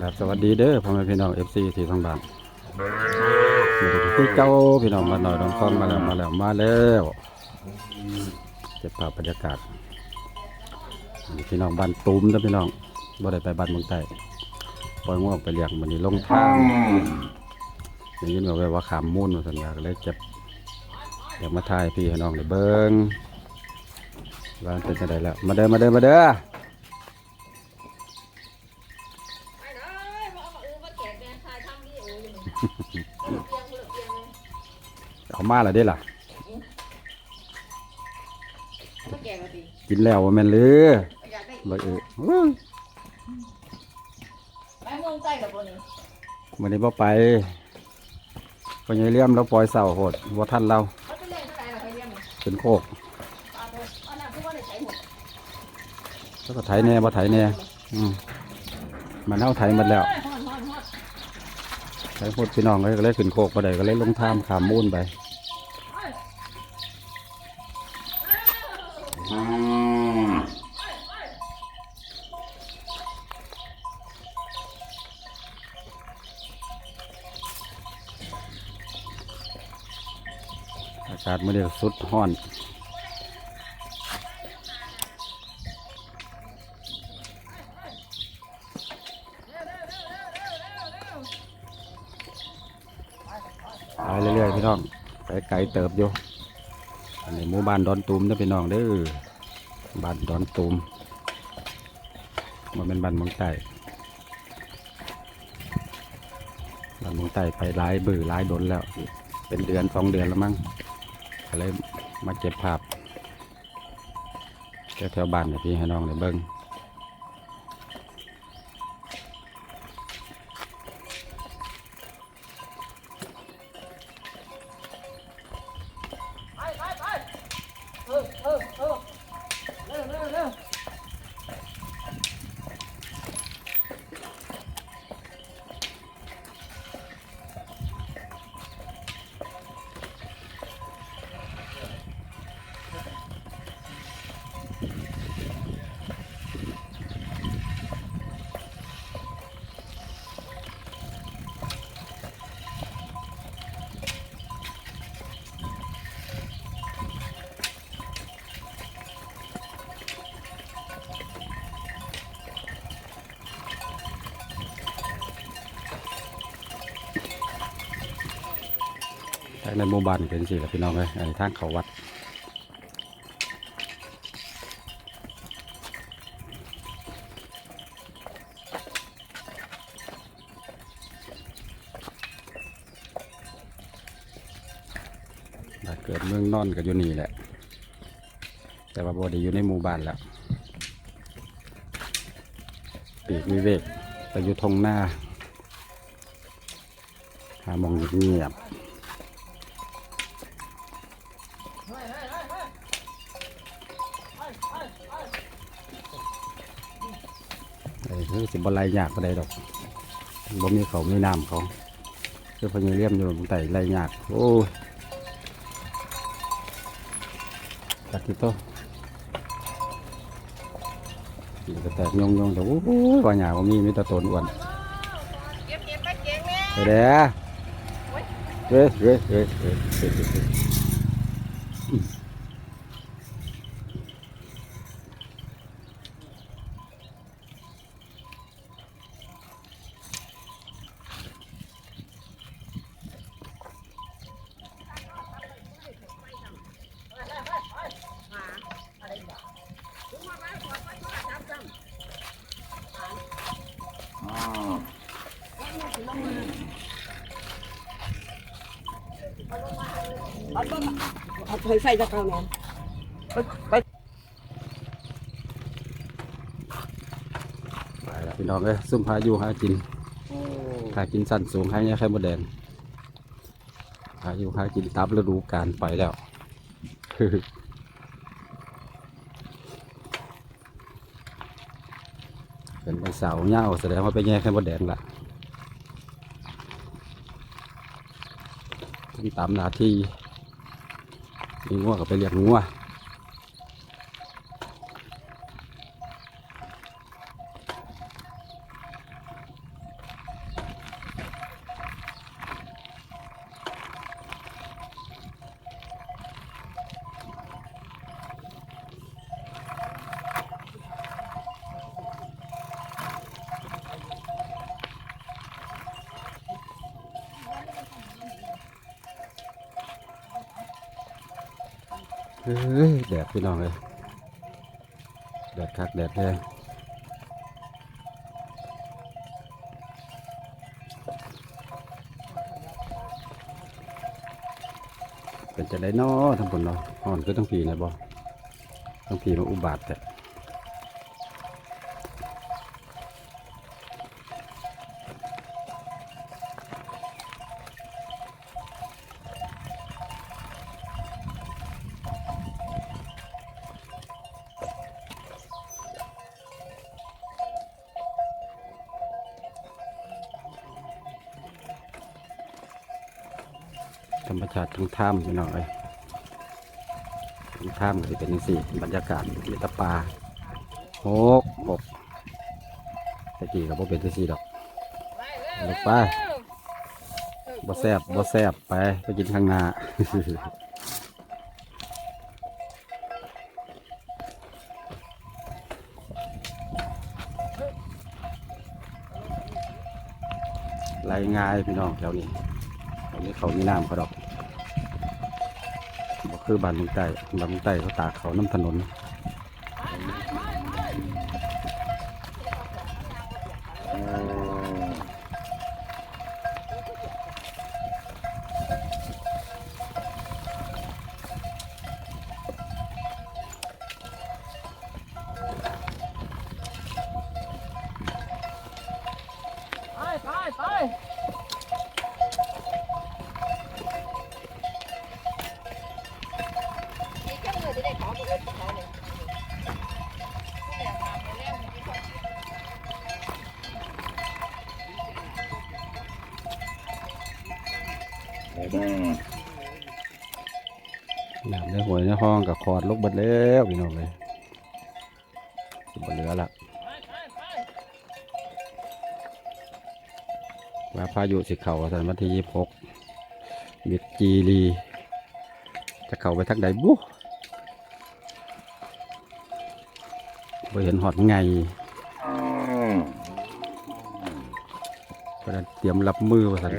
ครับสวัสดีเด้อพ่อแม่พี่น้อง FC ที่ทางบานมาดูที่เก้าพี่น้องมาหน่อยน้องคองมาแล้วมาแล้วมาแล้วเก็บภาพบรรยากาศพี่น้องบ้านตูมนะพี่น้องบ่ได้ไปบ้านเมืองใต้ปล่อยงวกไปเลี้ยงมันนี่ลงทาง อย่างนี้บอกไว้ว่าขามมุ่นว่าสัญญาก็เลยเก็บอยากมาถ่ายพี่ให้น้องได้เบิ้งว่ามันเป็นจังไดแล้ว มาเด้อมาเด้อมาเด้อไอ้น้อยมาเอามาอือมาแจกแกงทายทำวิดีโออยู่นี่เลือกเพียงเลือกเพียงเลยเอามาแล้วได้ล่ะเอามาแจกกันดิกินแล้วว่าแม่นหรืออยากได้บ่เอออื้อไปเมืองใต้กับตัวนี้มื้อนี้บ่ไป พ่อใหญ่เลี้ยมแล้วปล่อยเสาโหดบ่ทันเราเขานเราเป็นโคกแล้วก็ไถแน่บ่ไถแน่อืมมันเอาไถหมดแล้วไถโหดพี่น้องเลยก็เลยขึ้นโคกไปเลยก็เลยลงทามขามมูนไป ศมื้อนี้สุดร้อนไปเรื่อยๆพี่น้องไปไกลเติบอยู่อันนี้หมู่บ้านดอนตูมนะพี่น้องเด้อบ้านดอนตูมมันเป็นบ้านเมืองใต้บ้านเมืองใต้ไปหลายบือหลายดนแล้ว เป็นเดือนสองเดือนแล้วมั้ง เลยมาเก็บภาพแถวๆบ้านเนี่ยพี่ให้น้องได้เบิ้งไปไปไปเออเออเออเร็วเร็วเร็ว ในหมู่บ้านเป็นสิละพี่น้องเลยอันทางเขาวัดเกิดเมืองนอนก็อยู่นี่แหละ แต่ว่าบไดีอยู่ในหมู่บ้านแล้วปีกวิเวกไปอยู่ทงหน้าหามองเงียบ บไลยากก็ได้ดอกบ่มีเขามีน้ำเขาคือพญาเลี่ยมอยู่บนไต่ไรยากโอ้ยตัดที่โตะเดี๋ยวก็แตกยงยงๆแต่โอ้ยว่าหยาว่ามีมีแตะตนอ้วนเก็บเก็บไปเก่งแม่ไปเด้อเฮ้ยเฮ้ยเฮ้ยเฮ้ยเฮ้ยเฮ้ยเอ เคยใส่ตะกร้าแม่ไปไปไปแล้วพี่น้องเอ้ยซุ่มพายุหากินหากินสั่นสูงให้เนี่ยไข่มดแดงพายุหากินตับฤดูกาลไปแล้วเป็นไปเสาเง่าแสดงว่าไปแย่ไข่มดแดงละซึ่งตามหน้าที่ มีงัวก็ไปเรียกงัว เฮ้ยแดดพี่น้องเลยแดดคักแดดแห้งเป็นจะได้นอทั้งผลเนาะห่อนก็ต้องผีนะบ่ต้องผีมาอุบาทแต่ ทั้งถ้ำพี่น้องเลยทั้งถ้ำก็จะเป็นสี่บรรยากาศมีตะปลาโหกหกตะกี้ก็บ่เป็นจังสี่ดอกลงไปบ่แซบบ่แซบไปไปกินข้างหน้าไหลง่ายพี่น้องแถวนี้แถวนี้เขามีน้ำเขาดอก คือบ้านเมืองใต้บ้านเมืองใต้เขาตากเขาน้ำถนนไปไป องกับคอดลกเบัดแล้วพี่น้องเลยสิบเหลือละว่าพายุสิเข่าสันวันที่ยี่สิบหกมิดจีรีจะเข้าไปทางใดบุไปเห็นหอดไงเพราะฉะนั้นเตรียมรับมือว่าสัน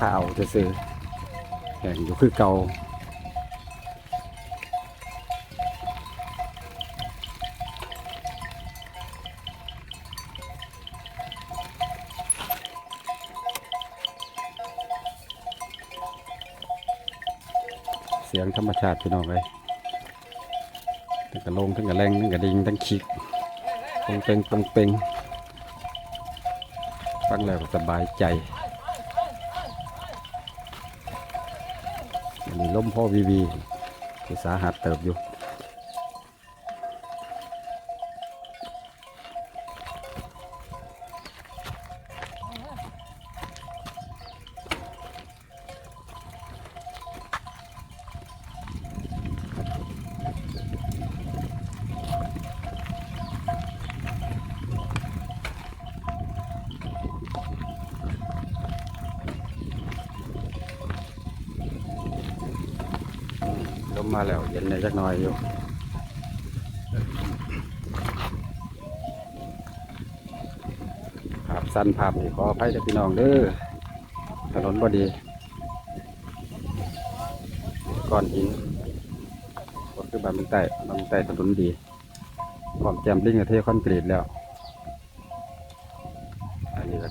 ข่าวจะซื้อแข่งอยู่คือเก่าเสียงธรรมชาติพี่น้องเลยทั้งกระลงทั้งกระแรงทั้งกระดิ่งทั้งขีกปงเปงปงเปงฟังแล้วสบายใจ นี่ล้มพ่อวีวีที่สาหัสเติบอยู่ อยอยู่ภาพสั้นภาพนี่ขออภัยจากพี่น้องเด้อถนนพอดีก้อนหินก็คือบานมืองใต้บานมืองใต้ถนนดีพร้อมแจมลิ่งกับเทคอนกรีตแล้ว อันนี้ก็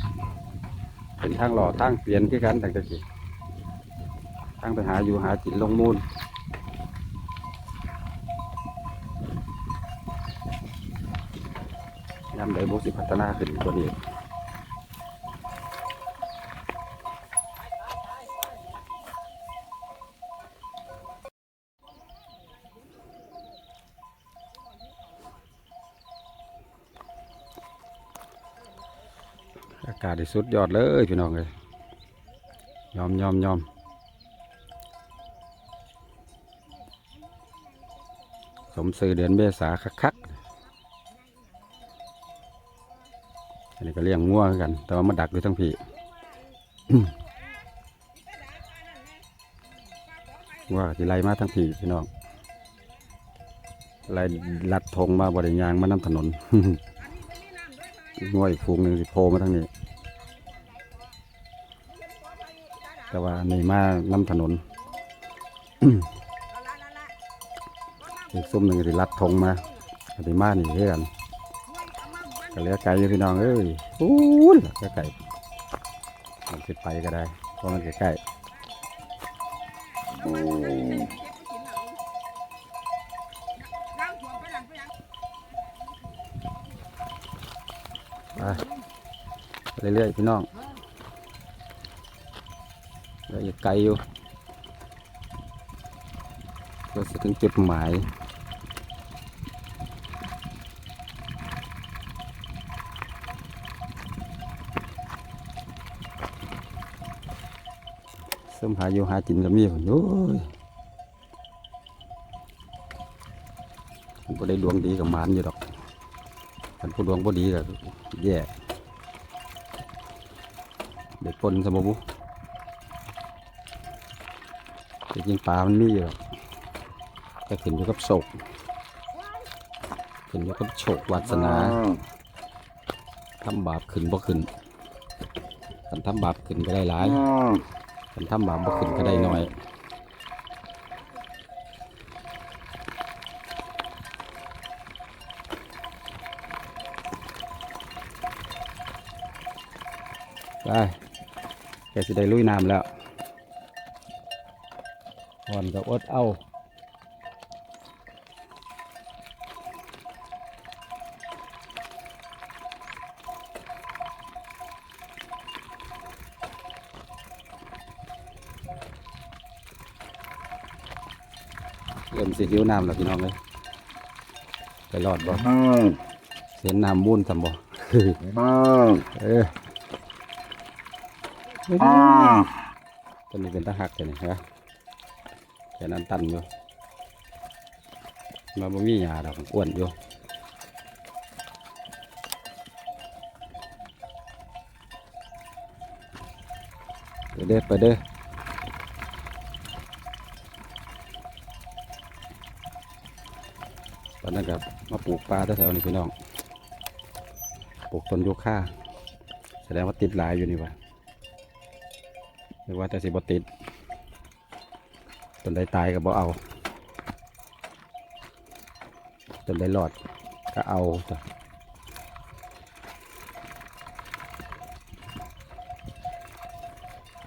เป็นทางหล่อทางเปลี่ยนที่กันต่างตะกี้ทางไปหาอยู่หาจินลงมูล สิพัฒนาขึ้นกว่านี้อากาศที่สุดยอดเลยพี่น้องเลยยอมยอมยอมสมซื่อเดือนเมษาคักๆ ก็เลี้ยงงัวกัน แต่ว่ามาดักอยู่ทั้งพี่ว่าสิไล่มาทั้งพี่พี่น้องไล่ลัดธงมาบริยางมาน้ำถนนง่วยฟูงหนึ่งสิโผล่มาทางนี้ แต่ว่านี่มาน้ำถนนอีกซุ้มหนึ่งสิลัดธงมาอันนี้มานี่เรื่อน ก็เหลือไก่อยู่พี่น้องเอ้ยอู้ยเหลือไก่มันสิไปก็ได้เพราะมันใกล้ๆไปเรื่อยๆพี่น้องเหลืออีกไกลอยู่ก็จะถึงจุดหมาย มหาอยู่หาจินก็มีผลโอ้ยมันก็ได้ดวงดีกับมานอยู่ดอกมันผู้ดวงบ่ดีก็แย่เด็กปนสมบุแต่จริงปลามันมีอยู่หรอกแต่ขึ้นอยู่กับโศกขึ้นอยู่กับโชควาสนาทำบาปขึ้นบ่ขึ้นคันทำบาปขึ้นก็ได้หลาย ผมทำบาปบ่ขึ้นก็ได้น้อยไปแกสิได้ลุยน้ำแล้วก่อนก็อดเอา หิวน้ำแล้วพี่น้องเลยไปรอดบ่เสียนน้ำมูนทำบ่เออตัวนี้เป็นตะหักตัวนี้ฮะแค่นั้นตันอยู่มาบ่มีหยาดอกอ้วนอยู่ไปเด้อไปเด้อ ตอนนั้นกับ มาปลูกปลาแถวๆนี้พี่น้อง ปลูกต้นยูคาแสดงว่าติดหลายอยู่นี่วะหรือว่าแต่สิบติดต้นใดตายก็บ่เอาต้นใดรอดก็เอาจ้ะ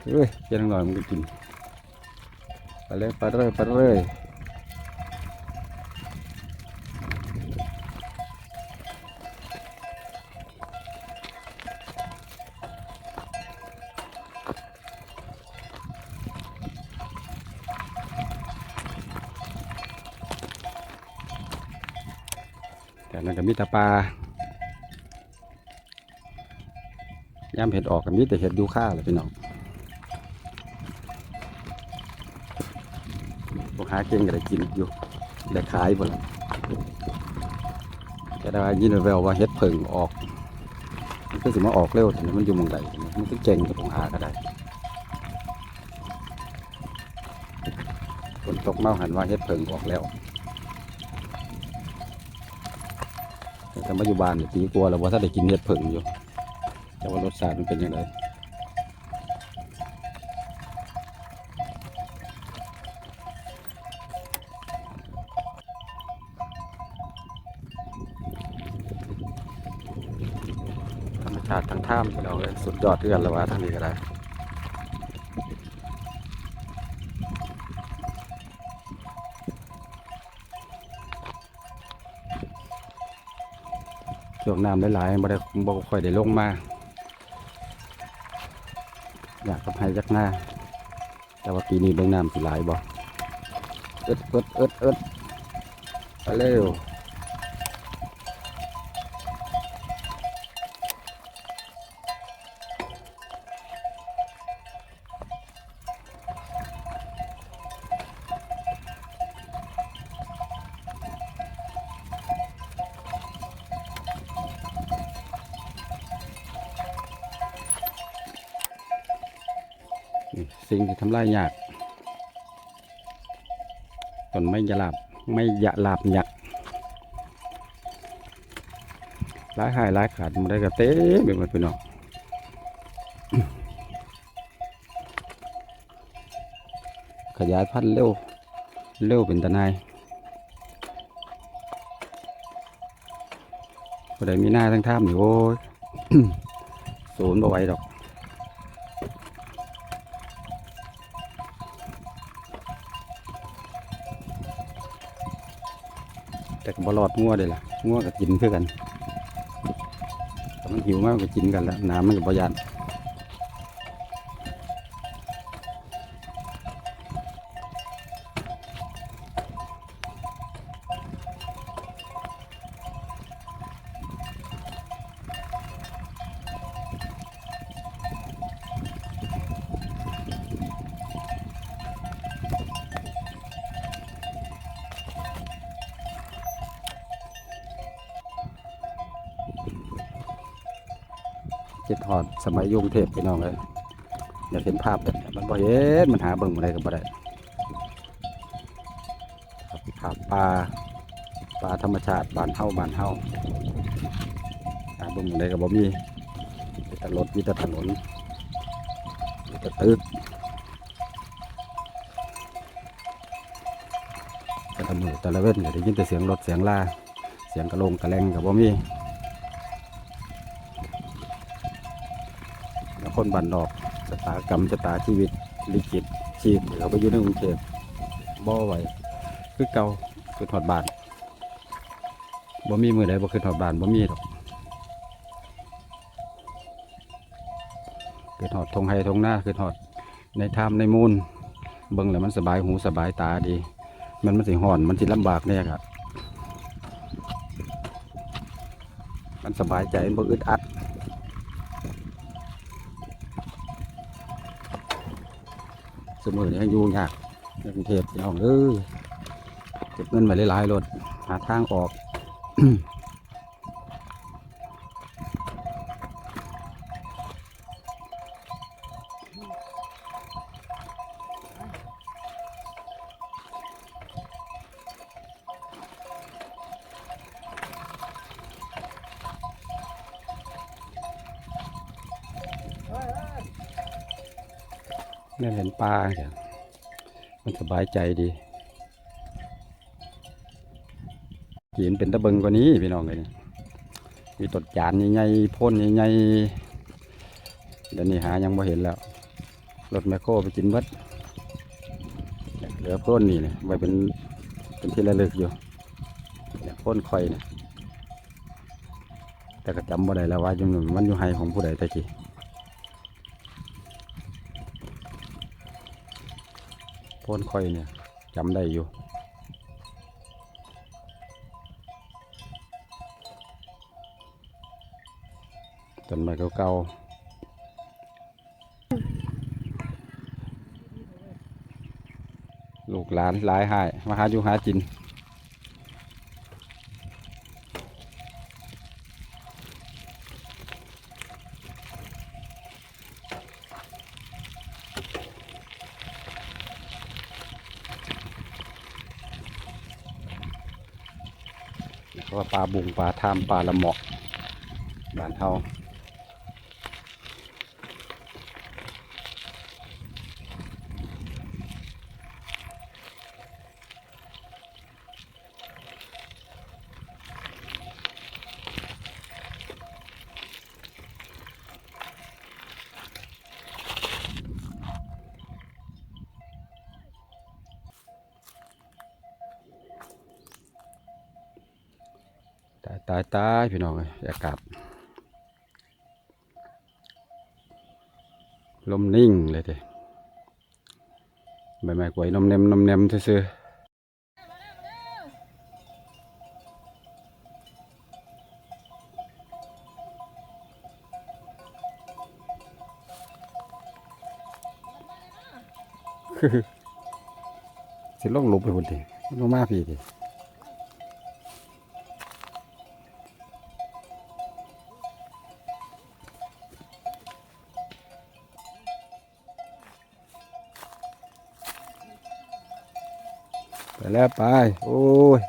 เฮ้ยเพียงหน่อยมันก็กินไปเลยไปเลยไปเลย ต่นั่นก็มีแต่ปลาย่ำเห็ดออกก็มีแต่เห็ดยูค่าเลยพี่น้องพวกหาเก่งก็ได้กินอยู่ได้ขายหมดแต่ได้ว่ายินแววว่าเห็ดเพิ่งออกมันก็สิมาออกเร็วแต่มันอยู่มองใดมันก็เจ๋งกับพวกหาก็ได้ฝนตกเมาหันว่าเห็ดเพิ่งออกแล้ว แต่มาอยู่บ้านนี่ปีกลัวแล้วว่าถ้าได้กินเห็ดผึ่งอยู่แต่ว่ารสชาติมันเป็นยังไงธรรมชาติทั้งท่ามพี่น้องเลยสุดยอดเทือนแล้วว่าทั้งนี้ก็ได้ ช่วงน้ำหลายๆบ่ได้บ่ค่อยได้ลงมา อยากกับให้จักหน้า แต่ว่าปีนี้เบิ่งน้ำสิหลายบ่เอิดเอิดเอิดเอิดไปเร็ว ลายยากต้นไม้ยะลาบไม่ยะลาบยักษ์หลายหายหลายขาดมันได้กระเต้ไปหมดพี่น้อขยายพันธุ์เร็วเร็วเป็นตะนายพอได้มีหน้าทั้งท่ามนี่โอ้ยศูนย์บ่ไหวดอก ก็บลอดงัวเลยล่ะงัวกับกินเพื่อกันแต่มันหิวมากกับก็กินกันแล้วน้ำมันกับรยาน จ็ดหอดสมัยยุงเทพพี่น้องเลยอยากเห็นภาพแบบนี้มันบ่เห็นมันหาเบิ่งอะไรก็บ่ได้ครับภาพป่าป่าธรรมชาติบานเฮาบานเฮาหาเบิ่งอะไรก็บ่มีมีแต่รถมีแต่ถนนมีแต่ตึกแต่ละมือแต่ละเว้นก็ได้ยินแต่เสียงรถเสียงลาเสียงกระโลงกระแลงก็บ่มี คนบันนอกชะตากรรมชะตาชีวิตลิขิตชีพเราไปอยู่ในกรุงเทพบ่ไหวคือเก่าคือถอดบานบ่มีมือใดบ่คือถอดบานบ่มีดอกคือถอดทงไฮทงหน้าคือถอดในถ้ำในมูลเบิ่งแล้วมันสบายหูสบายตาดี มันมันสิห่อนมันสิลำบากเนี่ยครับมันสบายใจมันบ่อึดอัด สมือนี้ยังอยู่ยากในกรุงเทพพี่น้องเอ้ยเก็บเงินมาหลายๆรถหาทางออก นี่เห็นปลาเดี๋ยมันสบายใจดีกินเป็นตะเบิงกว่านี้พี่น้องเลยมีตดจานใหญ่ๆพ่นใหญ่ๆเดี๋ยวนี้หายังบ่เห็นแล้วรถแมคโครไปกินเบิดเหลือพ่นนี่เลยไว้เป็นเป็นที่ระลึกอยู่พ่นคอยเนี่ยแต่ก็จำบ่ได้แล้วว่าอยังหนึ่งมันอยู่ไฮของผู้ใดตะกี้ โพ่นค่อยเนี่ยจำได้อยู่ต้นไม้เก่าๆลูกหลานหลายหายมาหาอยู่หาจินาะว่าปลาบุงปลาทามปลาละเหมาะบ้านเฮา ตายตายพี่น้องอากาศลมนิ่งเลยเด้ใบไม้กล้วยนมเนมนมเนมซื่อๆสิลงหลบไปพุ่นดิลงมาพี่ดิ แล้วไป โอ้ย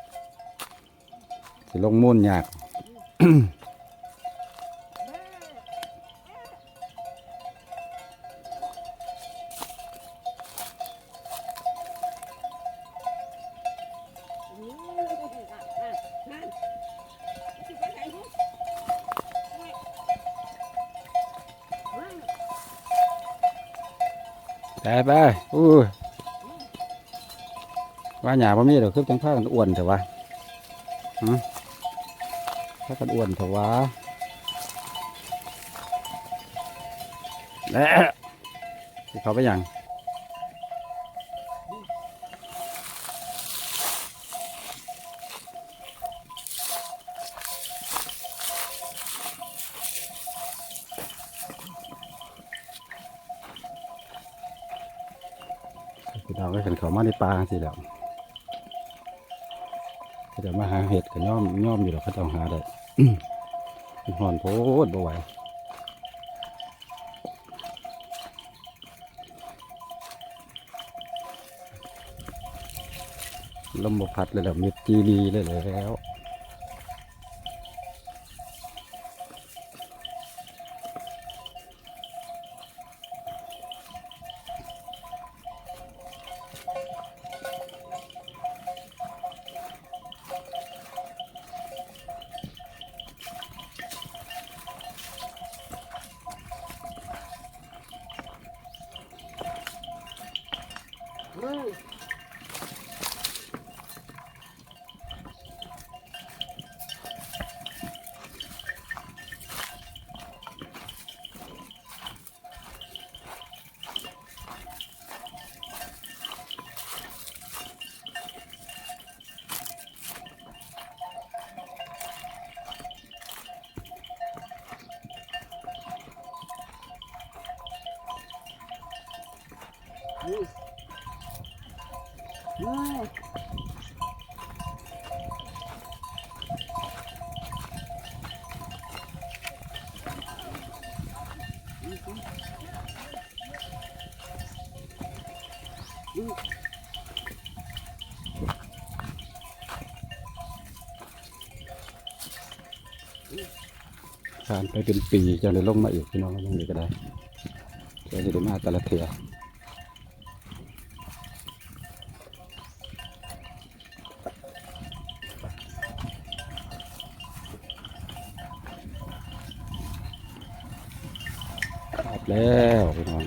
สิลงมุ่นยากไปไปอู้ย ว่าหยาบ่มีดอกคือจังพากันอ้วนแต่ว่าฮะพากันอ้วนแต่ว่าและสิเขาไปยังพี่น้องก็เห็นเขามาในป่าสิแล้ว เขาจะมาหาเห็ดกันย่อมย่อมอยู่หรอกเขาต้องหาได้ห่อนโพดบ่ไหวลมบพัดเลยแบบมีดจีดีเลยแล้ว 嗯。 ผ่านไปเป็นปีจะได้ลงมาอีกพี่น้องตรงนี้ก็ได้จะได้มาแต่ละเถื่อ แล้วพี่น้อง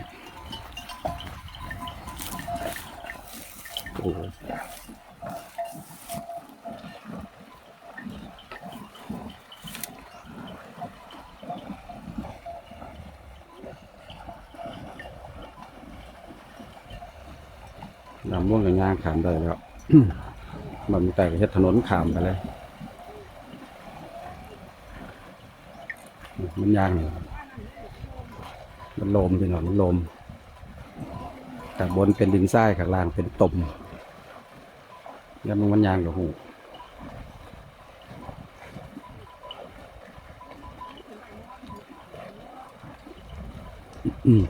โอ้โหนำม่วงกับย่างขามได้แล้วมันมีแต่เฮ็ดถนนขามไปเลย มันย่างนี่ มันลมพี่น้องมันลมข้างบนเป็นดินทรายข้างล่างเป็นตมแล้วมันมันยางกับหูอืม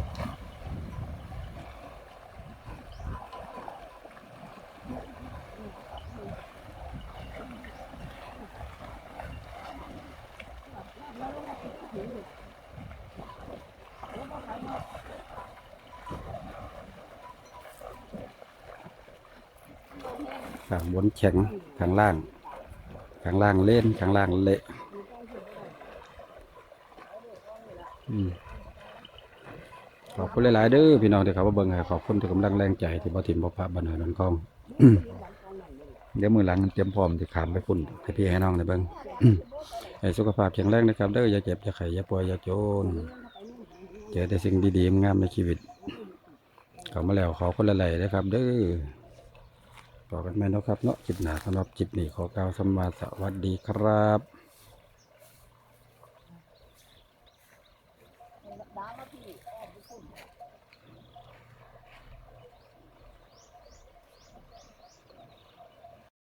ข้างบนแข็งข้างล่างข้างล่างเล่นข้างล่างเละขอบคุณหลายๆเด้อพี่น้องที่เขามาเบิ่งขอบคุณที่กำลังแรงใจที่บ่ถิ่มบ่พระบันเทิงนันกองเดี๋ยวมือหลังเตรียมพร้อมที่ขามไปพุ่นให้พี่ให้น้องได้เบิ่งให้สุขภาพแข็งแรงนะครับเด้ออย่าเจ็บอย่าไข้อย่าป่วยอย่าจนเจอแต่สิ่งดีๆงามในชีวิตเข้ามาแล้วขอคนละไหลนะครับ เด้อ ต่อกันไหมเนาะครับเนาะจิตหนาสำหรับจิตนี้ขอกล่าวสมมาสวัสดีครับ